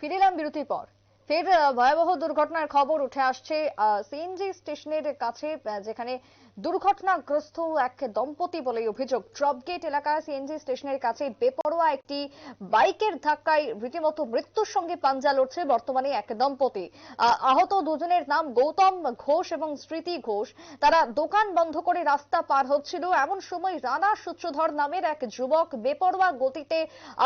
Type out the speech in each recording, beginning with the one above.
ফিরিলাম বিরতির পর। ফের ভয়াবহ দুর্ঘটনার খবর উঠে আসছে। সিএনজি স্টেশনের কাছে যেখানে দুর্ঘটনাগ্রস্ত এক দম্পতি বলে অভিযোগ। ট্রপগেট এলাকায় সিএনজি স্টেশনের কাছে বেপরোয়া একটি বাইকের ধাক্কায় রীতিমতো মৃত্যুর সঙ্গে পাঞ্জা লড়ছে বর্তমানে এক দম্পতি। আহ, আহত দুজনের নাম গৌতম ঘোষ এবং স্মৃতি ঘোষ। তারা দোকান বন্ধ করে রাস্তা পার হচ্ছিল। এমন সময় রানা সূত্রধর নামের এক যুবক বেপরোয়া গতিতে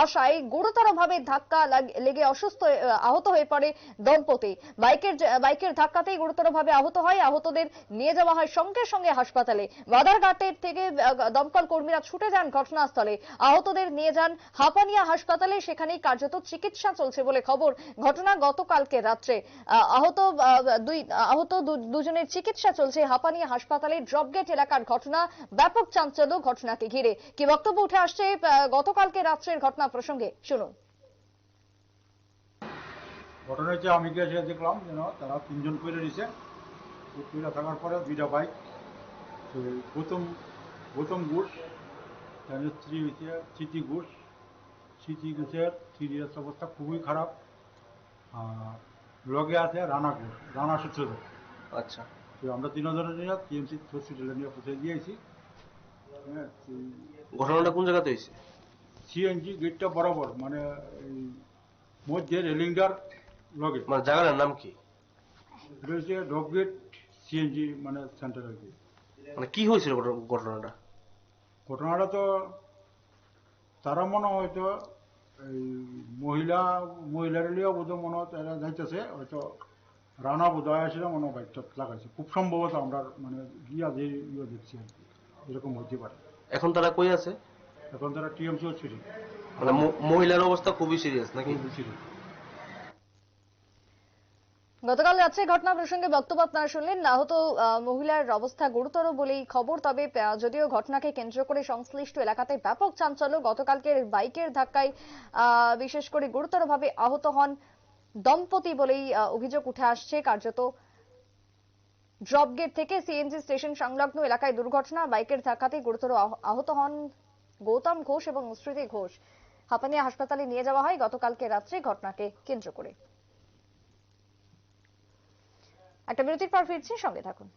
আসায় গুরুতরভাবে ধাক্কা লেগে অসুস্থ আহত হয়ে পড়ে। দম্পতি। বাইকের বাইকের ধাক্কাতেই গুরুতরভাবে আহত হয়। আহতদের নিয়ে যাওয়া হয় সঙ্গে সঙ্গে হাসপাতালে। বাদারঘাটের থেকে দমকল কর্মীরা ছুটে যান ঘটনাস্থলে। আহতদের নিয়ে যান হাপানিয়া হাসপাতালে। সেখানেই কার্যত চিকিৎসা চলছে বলে খবর ঘটনা গতকালকে রাত্রে। আহ, আহত আহ, দুই আহত দুজনের চিকিৎসা চলছে হাপানিয়া হাসপাতালে ড্রপগেট এলাকার ঘটনা। ব্যাপক চাঞ্চল্য ঘটনাকে ঘিরে। কি বক্তব্য উঠে আসছে গতকালকে রাত্রের ঘটনা প্রসঙ্গে। শুনুন। ঘটনা হচ্ছে আমি গিয়ে দেখলাম যেন তারা তিনজন করে নিছে করে থাকার পরে দুইটা বাইক গৌতম গৌতম ঘোষ তার স্ত্রী হয়েছে স্মৃতি ঘোষ। স্মৃতি ঘোষের সিরিয়াস অবস্থা খুবই খারাপ। আর লগে আছে রানা ঘোষ রানা সূত্রধর। আচ্ছা। তো আমরা তিনজনের নিয়ে টিএমসি হসপিটালে নিয়ে পৌঁছে দিয়েছি হ্যাঁ ঘটনাটা কোন জায়গাতে হয়েছে? সিএনজি গেটটা বরাবর মানে এই মধ্যে রেলিংটার মানে জায়গাটার নাম কি? হচ্ছে ডবগেট সিএনজি মানে সেন্টার আর কি। মানে কি হয়েছিল ঘটনাটা? ঘটনাটা তো তারা মনে হয়তো এই মহিলা মহিলার লিয়েও বোধ মনে হয় তারা যাইতেছে হয়তো রানা বোধ হয় আসলে মনে হয় বাইকটা লাগাইছে। খুব সম্ভবত আমরা মানে গিয়া যে ইয়ে দেখছি আর কি এরকম হতে পারে। এখন তারা কই আছে? এখন তারা টিএমসি হচ্ছিল মানে মহিলার অবস্থা খুবই সিরিয়াস নাকি? ছিল গতকাল রাত্রে ঘটনা প্রসঙ্গে বক্তব্য আপনারা শুনলেন। আহত মহিলার অবস্থা গুরুতর বলেই খবর। তবে যদিও ঘটনাকে কেন্দ্র করে সংশ্লিষ্ট এলাকাতে ব্যাপক চাঞ্চল্য, গতকালকের বাইকের ধাক্কায় বিশেষ করে গুরুতরভাবে আহত হন দম্পতি বলেই অভিযোগ উঠে আসছে। কার্যত ড্রপগেট থেকে সিএনজি স্টেশন সংলগ্ন এলাকায় দুর্ঘটনা। বাইকের ধাক্কাতে গুরুতর আহত হন গৌতম ঘোষ এবং স্মৃতি ঘোষ। হাপানিয়া হাসপাতালে নিয়ে যাওয়া হয় গতকালকে রাত্রে ঘটনাকে কেন্দ্র করে। একটা বিরতির পর ফিরছি সঙ্গে থাকুন।